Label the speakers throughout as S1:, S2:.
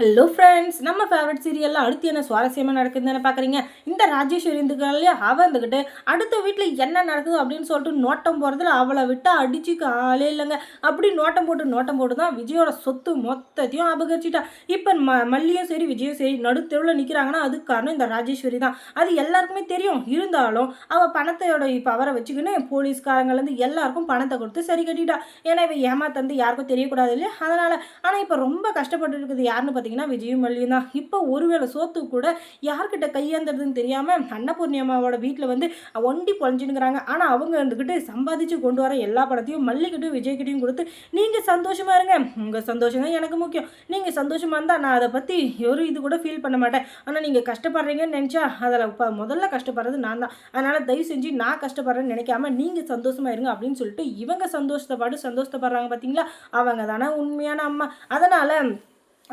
S1: Hello friends நம்ம favourite சீரியலில் அடுத்து என்ன சுவாரஸ்யமாக நடக்குதுன்னு பார்க்குறீங்க இந்த ராஜேஸ்வரி இருந்துக்கலையே அவள் இருந்துக்கிட்டு அடுத்த வீட்டில் என்ன நடக்குது அப்படின்னு சொல்லிட்டு நோட்டம் போகிறதுல அவளை விட்டு அடிச்சு ஆளே இல்லைங்க. அப்படி நோட்டம் போட்டு நோட்டம் போட்டு தான் விஜயோட சொத்து மொத்தத்தையும் அபகரிச்சிட்டா. இப்போ ம மல்லியும் சரி விஜயும் சரி நடுத்தெருவில் நிற்கிறாங்கன்னா அதுக்கு காரணம் இந்த ராஜேஸ்வரி தான். அது எல்லாருக்குமே தெரியும். இருந்தாலும் அவள் பணத்தையோட இப்போ அவரை வச்சுக்கின்னு போலீஸ்காரங்கள்லேருந்து எல்லாருக்கும் பணத்தை கொடுத்து சரி கட்டிட்டா. ஏன்னா இவ ஏமாத்தந்து யாருக்கும் தெரியக்கூடாது இல்லையா? அதனால் ஆனால் இப்போ ரொம்ப கஷ்டப்பட்டு இருக்குது யாருன்னு பார்த்தீங்கன்னா பார்த்தீங்கன்னா விஜயும் மல்லியும் தான். இப்போ ஒருவேளை சோத்து கூட யார்கிட்ட கையாந்துறதுன்னு தெரியாமல் அன்னபூர்ணி அம்மாவோட வீட்டில் வந்து ஒண்டி பொழஞ்சுனுங்கிறாங்க ஆனால் அவங்க இருந்துக்கிட்டு சம்பாதிச்சு கொண்டு வர எல்லா படத்தையும் மல்லிக்கிட்டையும் விஜய்கிட்டையும் கொடுத்து நீங்கள் சந்தோஷமாக இருங்க. உங்கள் சந்தோஷம் தான் எனக்கு முக்கியம். நீங்கள் சந்தோஷமாக இருந்தால் நான் அதை பற்றி ஒரு இது கூட ஃபீல் பண்ண மாட்டேன். ஆனால் நீங்கள் கஷ்டப்படுறீங்கன்னு நினச்சா அதில் இப்போ முதல்ல கஷ்டப்படுறது நான் தான். அதனால் தயவு செஞ்சு நான் கஷ்டப்படுறேன்னு நினைக்காம நீங்கள் சந்தோஷமாக இருங்க அப்படின்னு சொல்லிட்டு இவங்க சந்தோஷத்தை பாட்டு சந்தோஷப்படுறாங்க பார்த்தீங்களா? அவங்க தானே உண்மையான அம்மா. அதனால்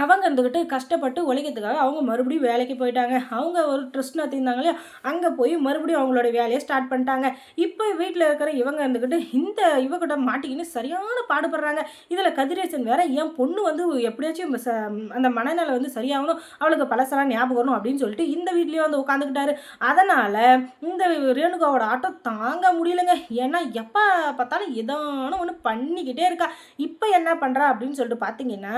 S1: அவங்க இருந்துக்கிட்டு கஷ்டப்பட்டு உழைக்கிறதுக்காக அவங்க மறுபடியும் வேலைக்கு போயிட்டாங்க. அவங்க ஒரு ட்ரெஸ்ட் நடத்திருந்தாங்க இல்லையா அங்கே போய் மறுபடியும் அவங்களோட வேலையை ஸ்டார்ட் பண்ணிட்டாங்க. இப்போ வீட்டில் இருக்கிற இவங்க இருந்துக்கிட்டு இந்த இவகிட்ட மாட்டிக்கின்னு சரியான பாடுபடுறாங்க. இதில் கதிரேசன் வேற என் பொண்ணு வந்து எப்படியாச்சும் அந்த மனநிலை வந்து சரியாகணும் அவளுக்கு பழசெல்லாம் ஞாபகம் வரணும் அப்படின்னு சொல்லிட்டு இந்த வீட்லேயும் வந்து உட்காந்துக்கிட்டாரு அதனால் இந்த ரேணுகாவோட ஆட்டம் தாங்க முடியலங்க. ஏன்னா எப்போ பார்த்தாலும் ஏதானும் ஒன்று பண்ணிக்கிட்டே இருக்கா. இப்போ என்ன பண்ணுறா அப்படின்னு சொல்லிட்டு பார்த்தீங்கன்னா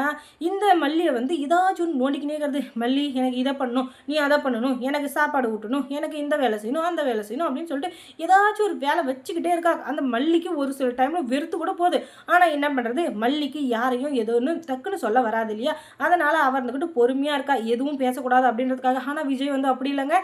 S1: இந்த மல்லி மல்லியை வந்து ஏதாச்சும் நோண்டிக்கினே இருக்கிறது. மல்லி எனக்கு இதை பண்ணணும் நீ அதை பண்ணணும் எனக்கு சாப்பாடு ஊட்டணும் எனக்கு இந்த வேலை செய்யணும் அந்த வேலை செய்யணும் அப்படின்னு சொல்லிட்டு ஏதாச்சும் ஒரு வேலை வச்சுக்கிட்டே இருக்கா. அந்த மல்லிக்கு ஒரு சில டைமில் வெறுத்து கூட போகுது. ஆனால் என்ன பண்ணுறது மல்லிக்கு யாரையும் எதுன்னு டக்குன்னு சொல்ல வராது இல்லையா? அதனால் அவர் இருந்துக்கிட்டு பொறுமையாக இருக்கா? எதுவும் பேசக்கூடாது அப்படின்றதுக்காக. ஆனால் விஜய் வந்து அப்படி இல்லைங்க.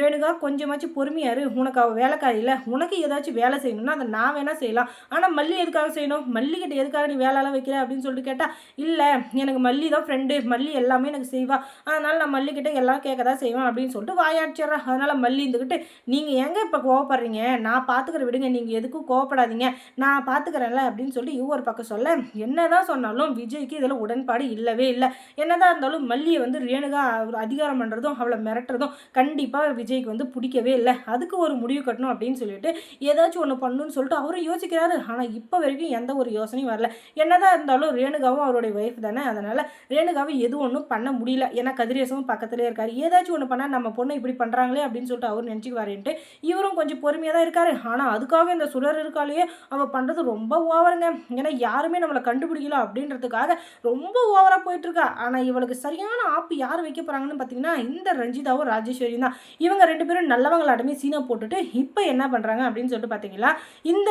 S1: ரேணுகா கொஞ்சமாச்சும் பொறுமையாரு உனக்கு அவள் வேலைக்காரி இல்லை. உனக்கு ஏதாச்சும் வேலை செய்யணும்னா அதை நான் வேணால் செய்யலாம். ஆனால் மல்லி எதுக்காக செய்யணும்? மல்லிக்கிட்ட எதுக்காக நீ வேலைலாம் வைக்கிற அப்படின்னு சொல்லிட்டு கேட்டால் இல்லை எனக்கு மல்லி தான் ஃப்ரெண்ட் ஃப்ரெண்டு மல்லி எல்லாமே எனக்கு செய்வா. அதனால் நான் மல்லிக்கிட்ட எல்லாம் கேட்க தான் செய்வேன் அப்படின்னு சொல்லிட்டு வாயாடிச்சிட்றேன் அதனால் மல்லி இருந்துக்கிட்டு நீங்கள் எங்கே இப்போ கோவப்படுறீங்க? நான் பார்த்துக்கிற விடுங்க நீங்கள் எதுக்கும் கோவப்படாதீங்க. நான் பார்த்துக்கிறேன்ல அப்படின்னு சொல்லிட்டு இவ்வொரு பக்கம் சொல்ல என்ன தான் சொன்னாலும் விஜய்க்கு இதில் உடன்பாடு இல்லவே இல்லை. என்னதான் இருந்தாலும் மல்லியை வந்து ரேணுகா அதிகாரம் பண்ணுறதும் அவளை மிரட்டுறதும் கண்டிப்பாக விஜய்க்கு வந்து பிடிக்கவே இல்லை. அதுக்கு ஒரு முடிவு கட்டணும் அப்படின்னு சொல்லிட்டு ஏதாச்சும் ஒன்று பண்ணணும்னு சொல்லிட்டு அவரும் யோசிக்கிறாரு. ஆனால் இப்போ வரைக்கும் எந்த ஒரு யோசனையும் வரல. என்னதான் இருந்தாலும் ரேணுகாவும் அவருடைய ஒய்ஃப் தானே. அதனால் ரேணுகா ரேணுகாவை எதுவும் ஒன்றும் பண்ண முடியல. ஏன்னா கதிரேசமும் பக்கத்துலேயே இருக்கார். ஏதாச்சும் ஒன்று பண்ணால் நம்ம பொண்ணை இப்படி பண்ணுறாங்களே அப்படின்னு சொல்லிட்டு அவர் நினச்சிக்குவாருன்ட்டு இவரும் கொஞ்சம் பொறுமையாக தான் இருக்காரு. ஆனால் அதுக்காக இந்த சுடர் இருக்காலேயே அவள் பண்ணுறது ரொம்ப ஓவருங்க. ஏன்னா யாருமே நம்மளை கண்டுபிடிக்கல அப்படின்றதுக்காக ரொம்ப ஓவராக போயிட்டுருக்கா. ஆனால் இவளுக்கு சரியான ஆப்பு யார் வைக்க போகிறாங்கன்னு பார்த்தீங்கன்னா இந்த ரஞ்சிதாவும் ராஜேஸ்வரியும் தான். இவங்க ரெண்டு பேரும் நல்லவங்களாட்டமே சீனை போட்டுட்டு இப்போ என்ன பண்ணுறாங்க அப்படின்னு சொல்லிட்டு பார்த்தீங்கன்னா இந்த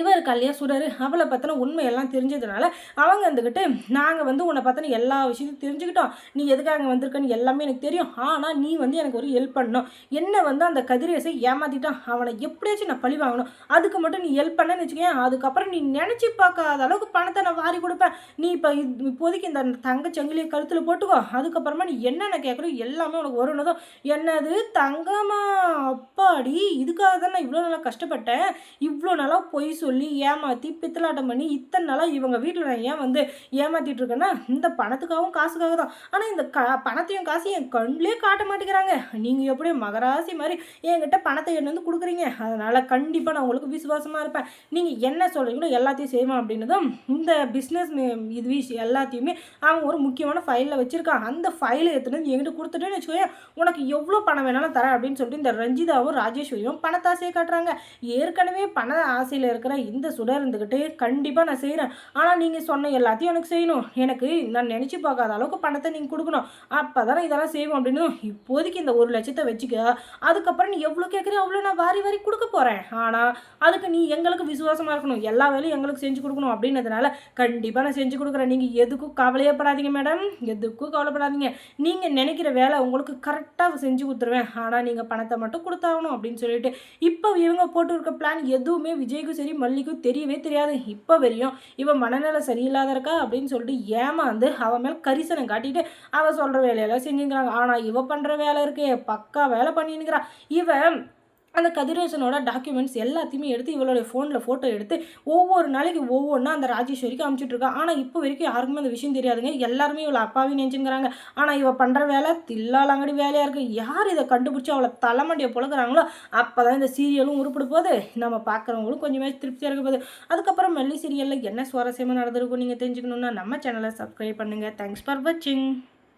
S1: இவர் கல்யாசுரர் அவளை பற்றின உண்மையெல்லாம் தெரிஞ்சதுனால அவங்க வந்துக்கிட்டு நாங்கள் வந்து உன்னை பற்றின எல்லா விஷயத்தையும் தெரிஞ்சுக்கிட்டோம். நீ எதுக்காக வந்திருக்கன்னு எல்லாமே எனக்கு தெரியும். ஆனால் நீ வந்து எனக்கு ஒரு ஹெல்ப் பண்ணணும். என்ன வந்து அந்த கதிரேசை ஏமாற்றிட்டான் அவனை எப்படியாச்சும் நான் பழி வாங்கணும். அதுக்கு மட்டும் நீ ஹெல்ப் பண்ணன்னு வச்சுக்கேன் அதுக்கப்புறம் நீ நினச்சி பார்க்காத அளவுக்கு பணத்தை நான் வாரி கொடுப்பேன். நீ இப்போ இப்போதைக்கு இந்த தங்க சங்கிலியை கழுத்தில் போட்டுக்கோ. அதுக்கப்புறமா நீ என்னென்ன கேட்குறோம் எல்லாமே உனக்கு வருனதும் என்னது தங்கமா? அப்பாடி இதுக்காக தான் நான் இவ்வளோ நல்லா கஷ்டப்பட்டேன். இவ்வளோ நாளாக பொய் சொல்லி ஏமாற்றி பித்தலாட்டம் பண்ணி இத்தனை நாளாக இவங்க வீட்டில் நான் ஏன் வந்து ஏமாற்றிட்டு இருக்கேன்னா இந்த பணத்துக்காகவும் காசுக்காக தான். ஆனால் இந்த க பணத்தையும் காசையும் என் கண்ணிலே காட்ட மாட்டேங்கிறாங்க. நீங்கள் எப்படியும் மகராசி மாதிரி என்கிட்ட பணத்தை என்ன வந்து கொடுக்குறீங்க? அதனால் கண்டிப்பாக நான் உங்களுக்கு விசுவாசமாக இருப்பேன். நீங்கள் என்ன சொல்கிறீங்களோ எல்லாத்தையும் செய்வேன் அப்படின்னதும் இந்த பிஸ்னஸ் இது விஷயம் எல்லாத்தையுமே அவன் ஒரு முக்கியமான ஃபைலில் வச்சுருக்கான். அந்த ஃபைலை எடுத்துன்னு என்கிட்ட கொடுத்துட்டேன்னு வச்சுக்கோங்க உனக்கு எவ்வளோ பணம் வேணாலும் தரேன் அப்படின்னு சொல்லிட்டு இந்த ரஞ்சிதாவும் ராஜேஸ்வரியும் பணத்தாசையை காட்டுறாங்க. ஏற்கனவே பண ஆசையில் இருக்கிற இந்த சுடர் இருந்துக்கிட்டு கண்டிப்பாக நான் செய்கிறேன் ஆனால் நீங்கள் சொன்ன எல்லாத்தையும் எனக்கு செய்யணும். எனக்கு நான் நினச்சி பார்க்காத அளவுக்கு பணத்தை நீங்கள் கொடுக்கணும். அப்போ தானே இதெல்லாம் செய்வோம் அப்படின்னு இப்போதைக்கு இந்த ஒரு லட்சத்தை வச்சுக்க அதுக்கப்புறம் நீ எவ்வளோ கேட்குறியோ அவ்வளோ நான் வாரி வாரி கொடுக்க போகிறேன் ஆனால் அதுக்கு நீ எங்களுக்கு விசுவாசமாக இருக்கணும். எல்லா வேலையும் எங்களுக்கு செஞ்சு கொடுக்கணும் அப்படின்றதுனால கண்டிப்பாக நான் செஞ்சு கொடுக்குறேன். நீங்கள் எதுக்கும் கவலையே படாதீங்க மேடம் எதுக்கும் கவலைப்படாதீங்க. நீங்கள் நினைக்கிற வேலை உங்களுக்கு கரெக்டாக செஞ்சு கொடுத்துருவேன். ஆனால் நீங்கள் பணத்தை மட்டும் கொடுத்தாகணும் அப்படின்னு சொல்லிட்டு இப்போ இவங்க போட்டு இருக்க பிளான் எதுவுமே விஜய்க்கும் சரி மல்லிக்கும் தெரியவே தெரியாது. இப்போ வரையும் இவன் மனநிலை சரியில்லாத இருக்கா அப்படின்னு சொல்லிட்டு ஏமாந்து அவன் மேலே கரிசனம் காட்டிட்டு அவன் சொல்கிற வேலையெல்லாம் செஞ்சுக்கிறாங்க ஆனால் இவ பண்ணுற வேலை இருக்கே பக்கா வேலை பண்ணின்னுக்கிறான் இவன் அந்த கதிரேசனோட டாக்குமெண்ட்ஸ் எல்லாத்தையுமே எடுத்து இவளுடைய ஃபோனில் ஃபோட்டோ எடுத்து ஒவ்வொரு நாளைக்கு ஒவ்வொன்றா அந்த ராஜேஸ்வரிக்கு அமுச்சிட்ருக்கா ஆனால் இப்போ வரைக்கும் யாருக்குமே அந்த விஷயம் தெரியாதுங்க. எல்லாருமே இவளை அப்பாவி நினச்சிங்கிறாங்க. ஆனால் இவள் பண்ணுற வேலை தில்லாலங்கடி வேலையாக இருக்குது யார் இதை கண்டுபிடிச்சி அவளை தலைமண்டியை புழக்கிறாங்களோ அப்போ தான் இந்த சீரியலும் உருப்பிடு போது நம்ம பார்க்குறவங்களும் கொஞ்சமே திருப்தியாக இருக்க போகுது. அதுக்கப்புறம் மெல்லி சீரியலில் என்ன சுவாரஸ்யமாக நடந்திருக்கும் நீங்கள் தெரிஞ்சுக்கணுன்னா நம்ம சேனலை சப்ஸ்கிரைப் பண்ணுங்கள் தேங்க்ஸ் ஃபார் வாட்சிங்